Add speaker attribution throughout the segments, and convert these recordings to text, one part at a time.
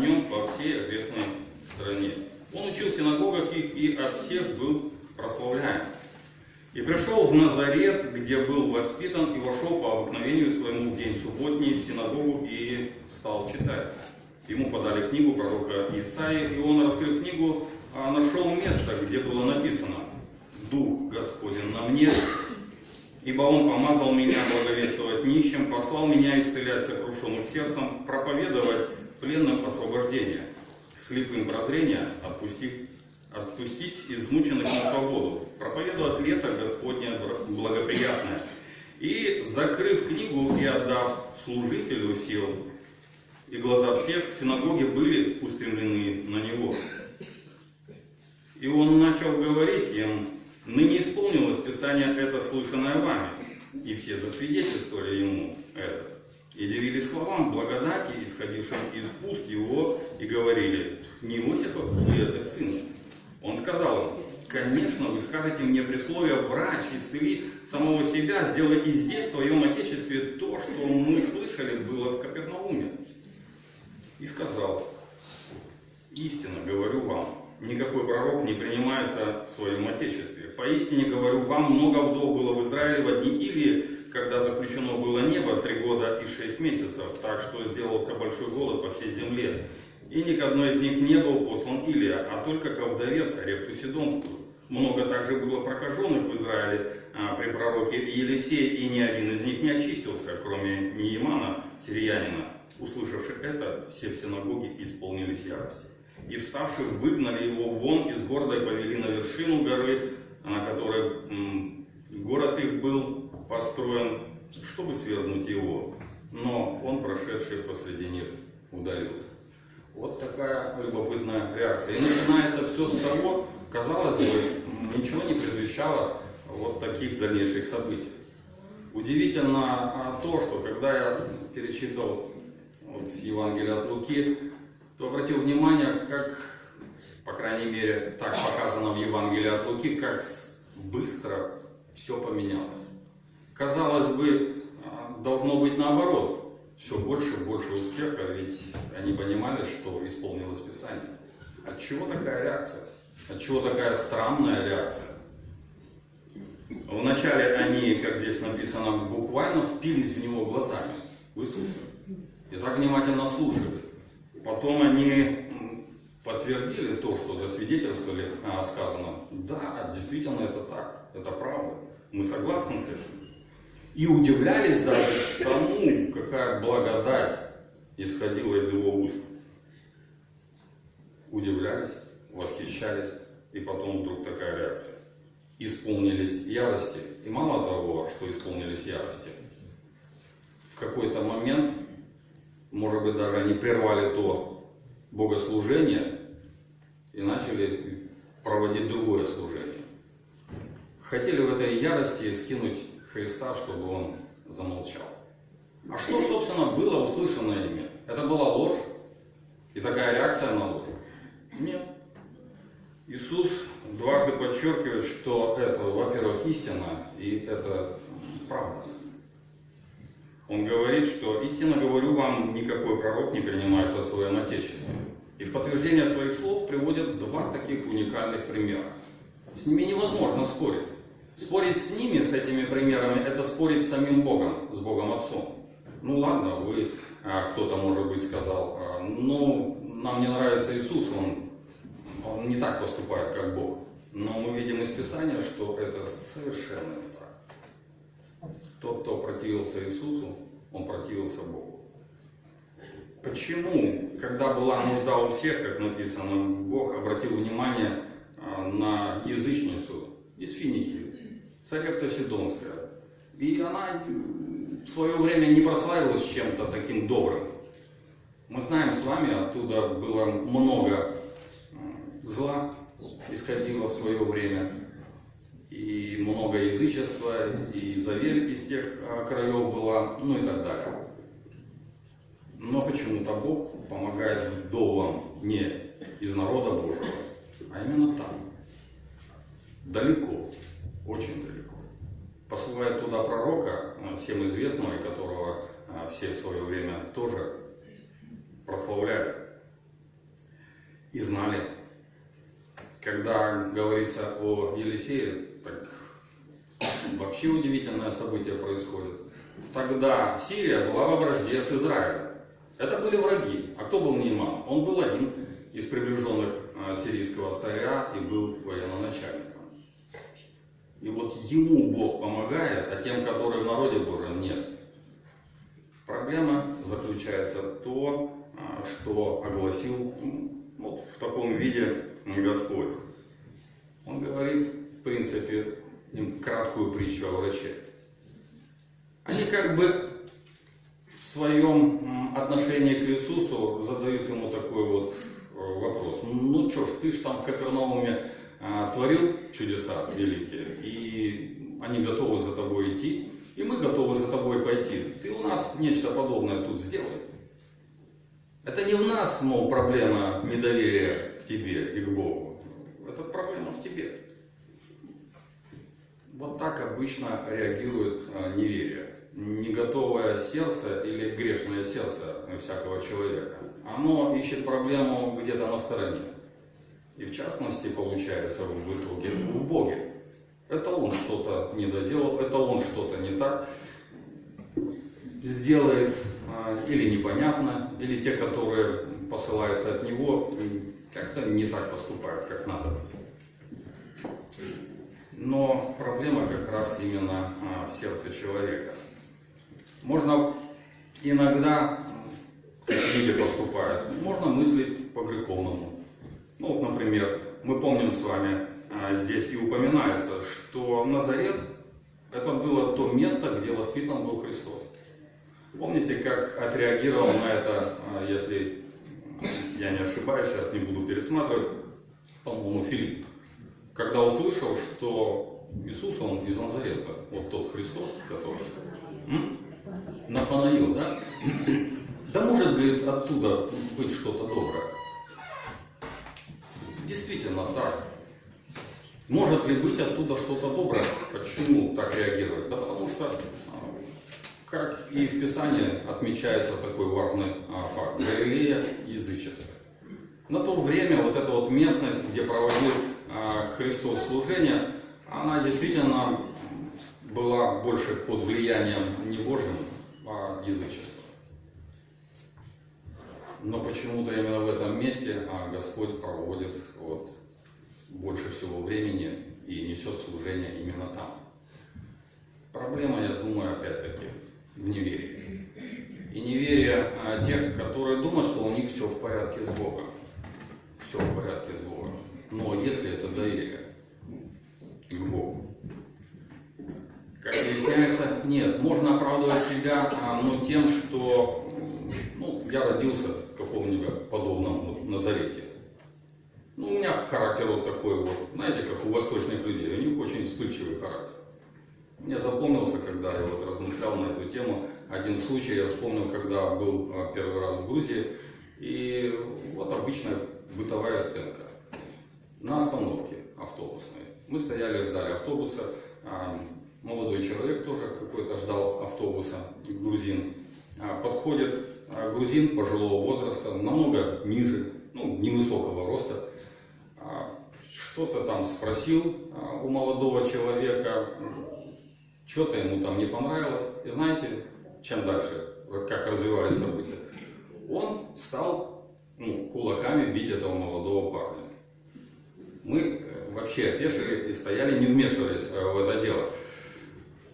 Speaker 1: нем по всей окрестной стране. Он учил в синагогах их и от всех был прославляем. И пришел в Назарет, где был воспитан, и вошел по обыкновению своему в день субботний в синагогу и стал читать. Ему подали книгу пророка Исаии, и он, раскрыв книгу, а, нашел место, где было написано «Дух Господень на мне, ибо Он помазал меня благовествовать нищим, послал меня исцелять сокрушенных сердцем, проповедовать пленным освобождение, слепым прозрение, отпустив, отпустить измученных на свободу, проповедовать лето Господне благоприятное». И, закрыв книгу и отдав служителю сил, и глаза всех в синагоге были устремлены на него. И он начал говорить им, ныне исполнилось Писание это слышанное вами, и все засвидетельствовали ему это. И дивились словам благодати, исходившим из уст его, и говорили, не Иосифов ли это сын? Он сказал им, конечно, вы скажете мне присловие, врач, исцели самого себя, сделай и здесь, в твоем Отечестве, то, что мы слышали, было в Капернауме и сказал, истинно говорю вам, никакой пророк не принимается в своем Отечестве. Поистине говорю вам, много вдов было в Израиле в одни Илии, когда заключено было небо три года и шесть месяцев, так что сделался большой голод по всей земле. И ни к одной из них не был послан Илия, а только ко вдове в Сарепту Сидонскую. Много также было прокаженных в Израиле а, при пророке Елисее, и ни один из них не очистился, кроме Неимана, сириянина. Услышавши это, все в синагоге исполнились ярости. И вставши, выгнали его вон из города и повели на вершину горы, на которой м, город их был построен, чтобы свергнуть его. Но он, прошедший посреди них, удалился. Вот такая любопытная реакция. И начинается все с того, казалось бы, ничего не предвещало вот таких дальнейших событий. Удивительно а, то, что когда я перечитывал вот, с Евангелия от Луки, то обратил внимание, как, по крайней мере, так показано в Евангелии от Луки, как быстро все поменялось. Казалось бы, а, должно быть наоборот. Все больше и больше успеха, ведь они понимали, что исполнилось Писание. От чего такая реакция? От чего такая странная реакция? Вначале они, как здесь написано, буквально впились в него глазами, в Иисуса и так внимательно слушали. Потом они подтвердили то, что засвидетельствовали а, сказано. Да, действительно это так, это правда. Мы согласны с этим. И удивлялись даже тому, какая благодать исходила из его уст. Удивлялись, восхищались, и потом вдруг такая реакция. Исполнились ярости. И мало того, что исполнились ярости, в какой-то момент может быть, даже они прервали то богослужение и начали проводить другое служение. Хотели в этой ярости скинуть Христа, чтобы он замолчал. А что, собственно, было услышано ими? Это была ложь? И такая реакция на ложь? Нет. Иисус дважды подчеркивает, что это, во-первых, истина, и это правда. Он говорит, что истинно говорю вам, никакой пророк не принимается в своем Отечестве. И в подтверждение своих слов приводят два таких уникальных примера. С ними невозможно спорить. Спорить с ними, с этими примерами, это спорить с самим Богом, с Богом Отцом. Ну ладно, вы, а, кто-то, может быть, сказал, а, ну, нам не нравится Иисус, он, он не так поступает, как Бог. Но мы видим из Писания, что это совершенно не так. Тот, кто противился Иисусу, он противился Богу. Почему, когда была нужда у всех, как написано, Бог обратил внимание а, на язычницу из Финики, Царепта Сидонская. И она в свое время не прославилась чем-то таким добрым. Мы знаем с вами, оттуда было много зла, исходило в свое время и много язычества, и заверь из тех а, краев была, ну и так далее. Но почему-то Бог помогает вдовам не из народа Божьего, а именно там, далеко, очень далеко. Посылает туда пророка, а, всем известного, и которого а, все в свое время тоже прославляли. и знали. Когда говорится о Елисее, так вообще удивительное событие происходит. Тогда Сирия была во вражде с Израилем. Это были враги. А кто был Нейман? Он был один из приближенных а, сирийского царя и был военноначальником. И вот ему Бог помогает, а тем, которые в народе Божьем, нет. Проблема заключается в том, а, что огласил вот в таком виде Господь. Он говорит, в принципе, им краткую притчу о враче. Они как бы в своем отношении к Иисусу задают ему такой вот э, вопрос. Ну что ж, ты ж там в Капернауме творил чудеса великие, и они готовы за тобой идти, и мы готовы за тобой пойти. Ты у нас нечто подобное тут сделай. Это не в нас, мол, проблема недоверия к тебе и к Богу. Это проблема в тебе. Вот так обычно реагирует а, неверие не готовое сердце или грешное сердце всякого человека. Оно ищет проблему где-то на стороне. И в частности, получается в итоге в Боге. Это он что-то не доделал, это он что-то не так сделает, а, или непонятно, или те, которые посылаются от него, как-то не так поступают, как надо. Но проблема как раз именно а, в сердце человека. Можно иногда, как люди поступают, можно мыслить по-греховному. Ну, вот, например, мы помним с вами, а, здесь и упоминается, что Назарет это было то место, где воспитан был Христос. Помните, как отреагировал на это, а, если я не ошибаюсь, сейчас не буду пересматривать, по-моему, Филипп, когда услышал, что Иисус, он из Назарета, вот тот Христос, который... М? Нафанаил, да? Да может, говорит, оттуда быть что-то доброе. Действительно так. Может ли быть оттуда что-то доброе? Почему так реагировать? Да потому что, а, как и в Писании отмечается такой важный а, факт, Галилея языческая. На то время вот эта вот местность, где проводил а, Христос служение, она действительно была больше под влиянием не Божьим, а язычества. Но почему-то именно в этом месте а, Господь проводит вот больше всего времени и несет служение именно там. Проблема, я думаю, опять-таки в неверии. И неверие а, тех, которые думают, что у них все в порядке с Богом. Все в порядке с Богом. Но если это доверие к Богу, как выясняется, нет. Можно оправдывать себя но тем, что ну, я родился каком-нибудь подобном вот, Назарете. Ну, у меня характер вот такой вот, знаете, как у восточных людей. У них очень вспыльчивый характер. Мне запомнился, когда я вот размышлял на эту тему, один случай я вспомнил, когда был а, первый раз в Грузии, и вот обычная бытовая сценка. На остановке автобусной. Мы стояли, ждали автобуса, а, молодой человек тоже какой-то ждал автобуса, грузин. А, подходит грузин пожилого возраста, намного ниже, ну, невысокого роста. А, что-то там спросил у молодого человека, что-то ему там не понравилось. И знаете, чем дальше, как развивались события? Он стал ну, кулаками бить этого молодого парня. Мы э, вообще опешили и стояли, не вмешивались э, в это дело.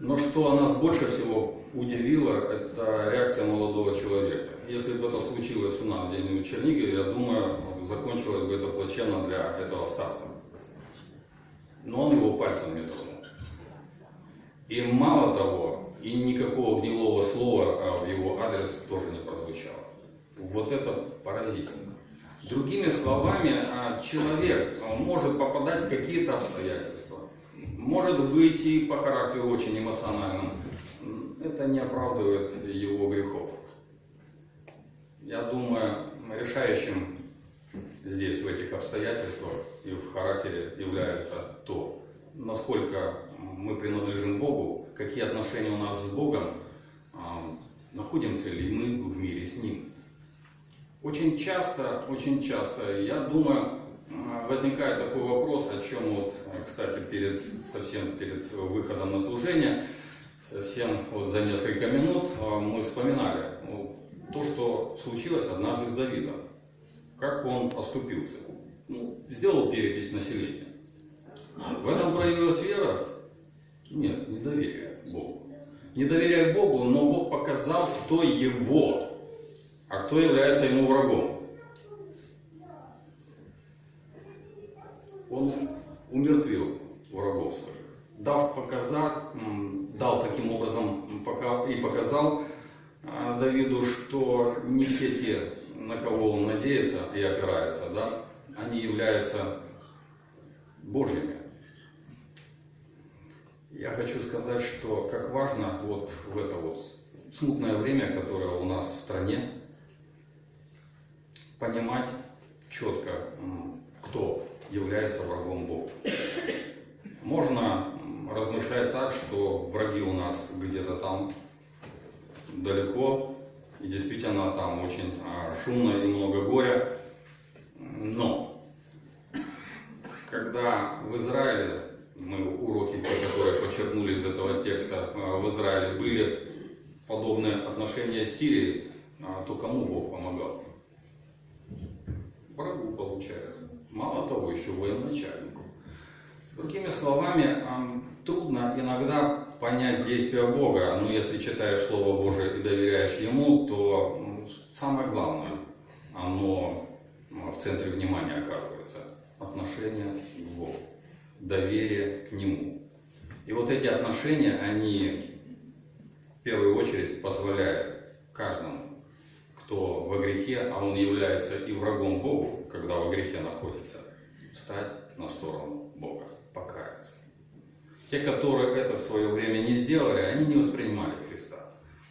Speaker 1: Но что нас больше всего удивило, это реакция молодого человека. Если бы это случилось у нас где-нибудь в Чернигове, я думаю, закончилось бы это плачевно для этого старца. Но он его пальцем не тронул. И мало того, и никакого гнилого слова а, в его адрес тоже не прозвучало. Вот это поразительно. Другими словами, а, человек может попадать в какие-то обстоятельства может быть и по характеру очень эмоциональным. Это не оправдывает его грехов. Я думаю, решающим здесь, в этих обстоятельствах и в характере является то, насколько мы принадлежим Богу, какие отношения у нас с Богом, а, находимся ли мы в мире с Ним. Очень часто, очень часто, я думаю, возникает такой вопрос, о чем вот, кстати, перед, совсем перед выходом на служение, совсем вот за несколько минут э, мы вспоминали ну, то, что случилось однажды с Давидом. Как он оступился. Ну, сделал перепись населения. В этом проявилась вера? Нет, недоверие Богу. Недоверие Богу, но Бог показал, кто его а кто является ему врагом? Он умертвил врагов своих, дав показать, дал таким образом и показал а, Давиду, что не все те, на кого он надеется и опирается, да, они являются Божьими. Я хочу сказать, что как важно вот в это вот смутное время, которое у нас в стране, понимать четко, кто является врагом Бога. Можно размышлять так, что враги у нас где-то там далеко, и действительно там очень а, шумно и много горя. Но когда в Израиле, мы уроки, которые подчеркнули из этого текста, а, в Израиле были подобные отношения с Сирией, а, то кому Бог помогал? врагу получается. Мало того, еще военачальнику. Другими словами, трудно иногда понять действия Бога, но если читаешь Слово Божие и доверяешь Ему, то самое главное, оно в центре внимания оказывается. Отношение к Богу, доверие к Нему. И вот эти отношения, они в первую очередь позволяют каждому кто во грехе, а он является и врагом Богу, когда во грехе находится, встать на сторону Бога, покаяться. Те, которые это в свое время не сделали, они не воспринимали Христа.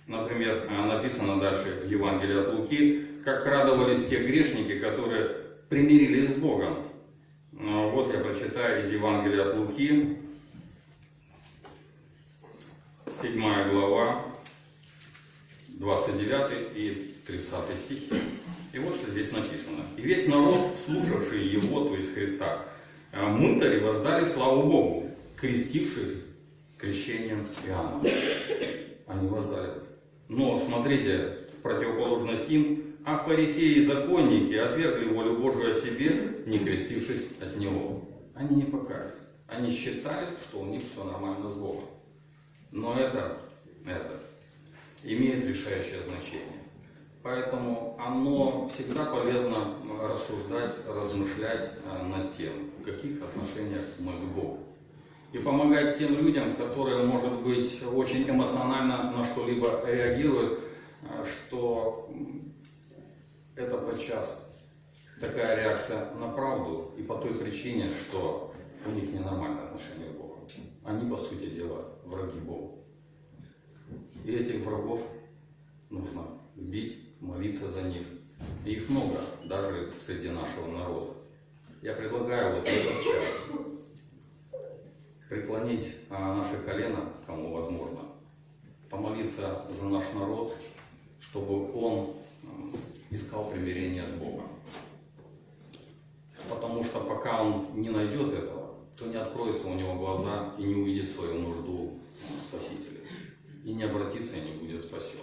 Speaker 1: Например, написано дальше в Евангелии от Луки, как радовались те грешники, которые примирились с Богом. Ну, вот я прочитаю из Евангелия от Луки, 7 глава, 29 и 30 стих. И вот что здесь написано. «И весь народ, слушавший его, то есть Христа, э, мытари воздали славу Богу, крестившись крещением Иоанна». Они воздали. Но, смотрите, в противоположность им, а фарисеи и законники отвергли волю Божию о себе, не крестившись от Него. Они не покаялись. Они считали, что у них все нормально с Богом. Но это, это имеет решающее значение. Поэтому оно всегда полезно рассуждать, размышлять э, над тем, в каких отношениях мы к Богу. И помогать тем людям, которые, может быть, очень эмоционально на что-либо реагируют, э, что это подчас такая реакция на правду и по той причине, что у них ненормальное отношение к Богу. Они, по сути дела, враги Богу. И этих врагов нужно бить, молиться за них. И их много, даже среди нашего народа. Я предлагаю вот этот час преклонить а, наше колено, кому возможно, помолиться за наш народ, чтобы он искал примирение с Богом. Потому что пока он не найдет этого, то не откроются у него глаза и не увидит свою нужду Спасителя. И не обратится и не будет спасен.